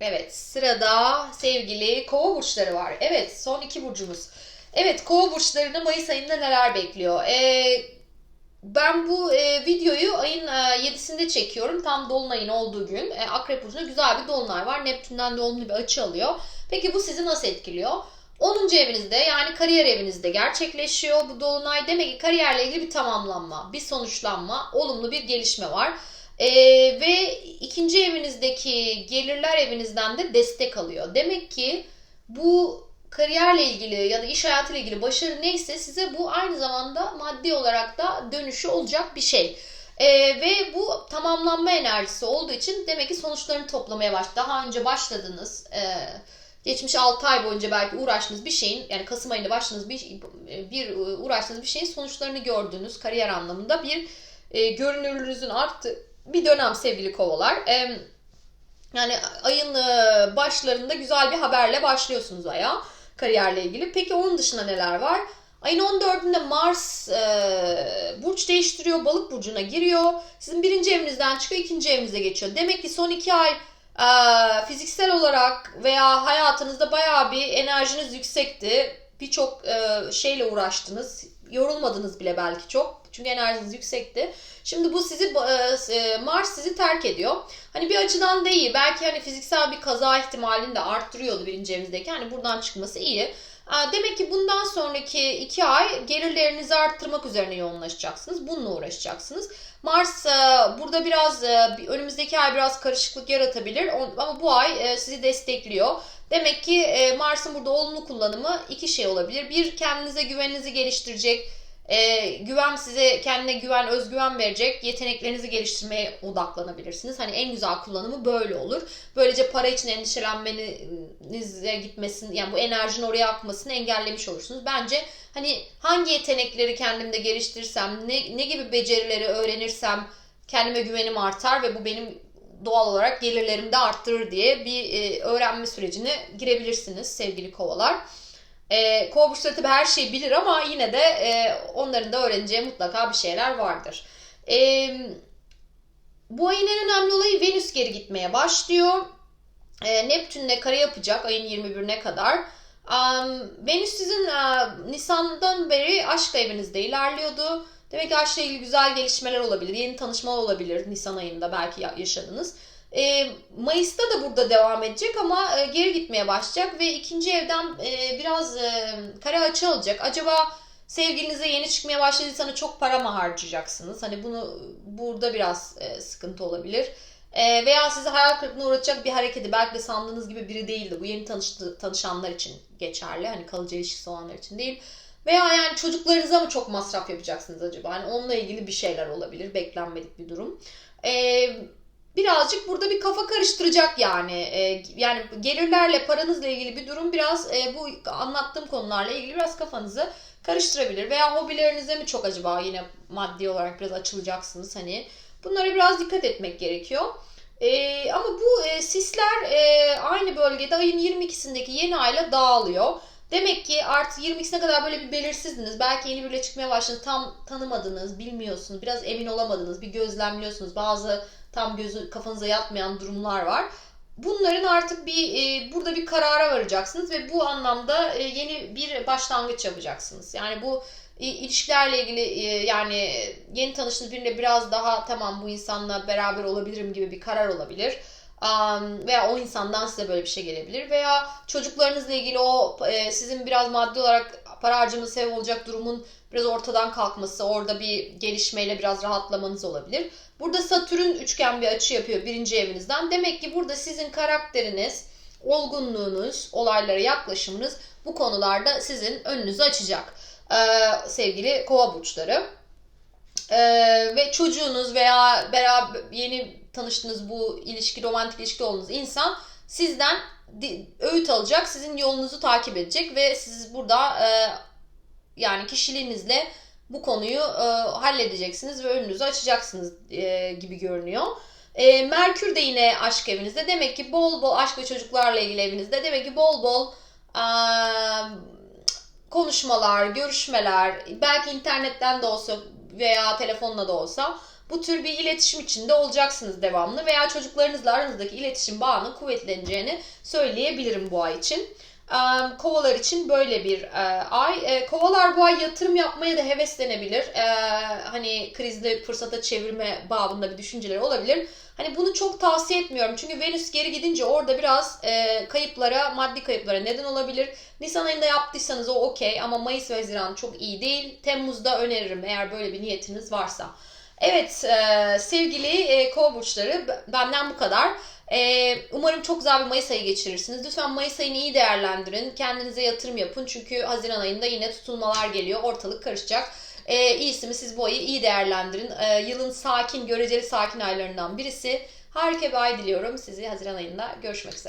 Evet sırada sevgili kova burçları var. Evet son iki burcumuz. Evet kova burçlarını Mayıs ayında neler bekliyor? Ee, ben bu e, videoyu ayın e, 7'sinde çekiyorum. Tam Dolunay'ın olduğu gün. E, Akrep Burcu'nda güzel bir Dolunay var. Neptün'den de olumlu bir açı alıyor. Peki bu sizi nasıl etkiliyor? 10. evinizde yani kariyer evinizde gerçekleşiyor bu Dolunay. Demek ki kariyerle ilgili bir tamamlanma, bir sonuçlanma, olumlu bir gelişme var. Ee, ve ikinci evinizdeki gelirler evinizden de destek alıyor. Demek ki bu kariyerle ilgili ya da iş hayatıyla ilgili başarı neyse size bu aynı zamanda maddi olarak da dönüşü olacak bir şey. Ee, ve bu tamamlanma enerjisi olduğu için demek ki sonuçlarını toplamaya baş. Daha önce başladınız. Ee, geçmiş 6 ay boyunca belki uğraştığınız bir şeyin yani Kasım ayında başladığınız bir, bir uğraştığınız bir şeyin sonuçlarını gördüğünüz kariyer anlamında bir e, görünürlüğünüzün arttı bir dönem sevgili kovalar. E, yani ayın e, başlarında güzel bir haberle başlıyorsunuz aya kariyerle ilgili. Peki onun dışında neler var? Ayın 14'ünde Mars e, burç değiştiriyor, balık burcuna giriyor. Sizin birinci evinizden çıkıyor, ikinci evinize geçiyor. Demek ki son iki ay e, fiziksel olarak veya hayatınızda bayağı bir enerjiniz yüksekti. Birçok e, şeyle uğraştınız. Yorulmadınız bile belki çok. Çünkü enerjiniz yüksekti. Şimdi bu sizi e, Mars sizi terk ediyor. Hani bir açıdan da iyi. Belki hani fiziksel bir kaza ihtimalini de arttırıyordu birinci evinizdeki. Hani buradan çıkması iyi. Demek ki bundan sonraki iki ay gelirlerinizi arttırmak üzerine yoğunlaşacaksınız. Bununla uğraşacaksınız. Mars e, burada biraz e, önümüzdeki ay biraz karışıklık yaratabilir ama bu ay sizi destekliyor. Demek ki Mars'ın burada olumlu kullanımı iki şey olabilir. Bir kendinize güveninizi geliştirecek e, güven size kendine güven, özgüven verecek. Yeteneklerinizi geliştirmeye odaklanabilirsiniz. Hani en güzel kullanımı böyle olur. Böylece para için endişelenmenize gitmesin, yani bu enerjinin oraya akmasını engellemiş olursunuz. Bence hani hangi yetenekleri kendimde geliştirsem, ne, ne gibi becerileri öğrenirsem kendime güvenim artar ve bu benim doğal olarak gelirlerimi de arttırır diye bir e, öğrenme sürecine girebilirsiniz sevgili kovalar. E, burçları tabii her şeyi bilir ama yine de e, onların da öğreneceği mutlaka bir şeyler vardır. E, bu ayın en önemli olayı Venüs geri gitmeye başlıyor. E, Neptün'le kare yapacak ayın 21'ine kadar. Um, Venüs sizin uh, Nisan'dan beri aşk evinizde ilerliyordu. Demek ki aşkla ilgili güzel gelişmeler olabilir. Yeni tanışmalar olabilir Nisan ayında belki yaşadınız. E, Mayıs'ta da burada devam edecek ama e, geri gitmeye başlayacak ve ikinci evden e, biraz e, kare açı alacak. Acaba sevgilinize yeni çıkmaya başladıysanız çok para mı harcayacaksınız? Hani bunu burada biraz e, sıkıntı olabilir. E, veya sizi hayal kırıklığına uğratacak bir hareketi belki de sandığınız gibi biri değildi. Bu yeni tanıştı, tanışanlar için geçerli. Hani kalıcı ilişkisi olanlar için değil. Veya yani çocuklarınıza mı çok masraf yapacaksınız acaba? Hani onunla ilgili bir şeyler olabilir. Beklenmedik bir durum. Eee birazcık burada bir kafa karıştıracak yani. E, yani gelirlerle paranızla ilgili bir durum biraz e, bu anlattığım konularla ilgili biraz kafanızı karıştırabilir. Veya hobilerinize mi çok acaba yine maddi olarak biraz açılacaksınız hani. Bunlara biraz dikkat etmek gerekiyor. E, ama bu e, sisler e, aynı bölgede ayın 22'sindeki yeni ayla dağılıyor. Demek ki artık 22'sine kadar böyle bir belirsizdiniz. Belki yeni biriyle çıkmaya başladınız. Tam tanımadınız, bilmiyorsunuz. Biraz emin olamadınız. Bir gözlemliyorsunuz. Bazı tam gözü kafanıza yatmayan durumlar var. Bunların artık bir e, burada bir karara varacaksınız ve bu anlamda e, yeni bir başlangıç yapacaksınız. Yani bu e, ilişkilerle ilgili e, yani yeni tanıştığınız birine biraz daha tamam bu insanla beraber olabilirim gibi bir karar olabilir. Um, veya o insandan size böyle bir şey gelebilir veya çocuklarınızla ilgili o e, sizin biraz maddi olarak para harcaması sebep olacak durumun biraz ortadan kalkması, orada bir gelişmeyle biraz rahatlamanız olabilir. Burada Satürn üçgen bir açı yapıyor birinci evinizden. Demek ki burada sizin karakteriniz, olgunluğunuz, olaylara yaklaşımınız bu konularda sizin önünüzü açacak. Ee, sevgili kova burçları. Ee, ve çocuğunuz veya beraber yeni tanıştığınız bu ilişki, romantik ilişki olduğunuz insan sizden öğüt alacak, sizin yolunuzu takip edecek ve siz burada e, yani kişiliğinizle bu konuyu e, halledeceksiniz ve önünüzü açacaksınız e, gibi görünüyor. E, Merkür de yine aşk evinizde. Demek ki bol bol aşk ve çocuklarla ilgili evinizde. Demek ki bol bol e, konuşmalar, görüşmeler, belki internetten de olsa veya telefonla da olsa bu tür bir iletişim içinde olacaksınız devamlı veya çocuklarınızla aranızdaki iletişim bağının kuvvetleneceğini söyleyebilirim bu ay için. Kovalar için böyle bir ay. Kovalar bu ay yatırım yapmaya da heveslenebilir. Hani krizde fırsata çevirme babında bir düşünceleri olabilir. Hani bunu çok tavsiye etmiyorum. Çünkü Venüs geri gidince orada biraz e, kayıplara, maddi kayıplara neden olabilir. Nisan ayında yaptıysanız o okey ama Mayıs ve Haziran çok iyi değil. Temmuz'da öneririm eğer böyle bir niyetiniz varsa. Evet e, sevgili e, kova burçları benden bu kadar. E, umarım çok güzel bir Mayıs ayı geçirirsiniz. Lütfen Mayıs ayını iyi değerlendirin. Kendinize yatırım yapın. Çünkü Haziran ayında yine tutulmalar geliyor. Ortalık karışacak. E, iyisi mi siz bu ayı iyi değerlendirin. E, yılın sakin, göreceli sakin aylarından birisi. Harika bir ay diliyorum. Sizi Haziran ayında görüşmek üzere.